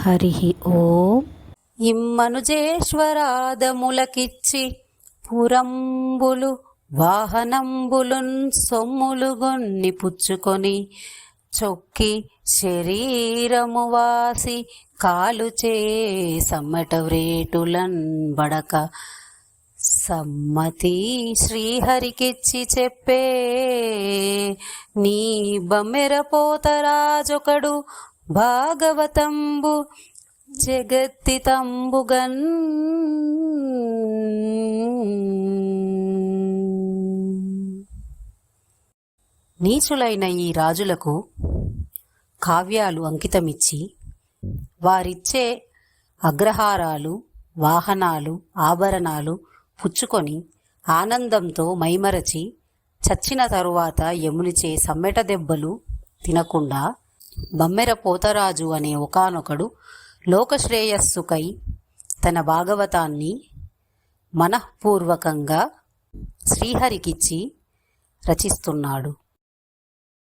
హరి ఓం. ఇమ్మనుజేశ్వరాదములకిచ్చి పురంబులు వాహనంబులున్ సొమ్ములుగొన్ని పుచ్చుకొని చొక్కి శరీరము వాసి కాలుచే సమ్మట వ్రేటులన్ బడక సమ్మతి శ్రీహరికిచ్చి చెప్పే నీ బమ్మెరపోతరాజొకడు భాగవతంబు జగత్తితంబుగన్ నీచులైన ఈ రాజులకు కావ్యాలు అంకితమిచ్చి వారిచ్చే అగ్రహారాలు వాహనాలు ఆభరణాలు పుచ్చుకొని ఆనందంతో మైమరచి చచ్చిన తరువాత యమునిచే సమ్మెట దెబ్బలు తినకుండా బమ్మెర పోతరాజు అనే ఒకానొకడు లోకశ్రేయస్సుకై తన భాగవతాన్ని మనఃపూర్వకంగా శ్రీహరికిచ్చి రచిస్తున్నాడు.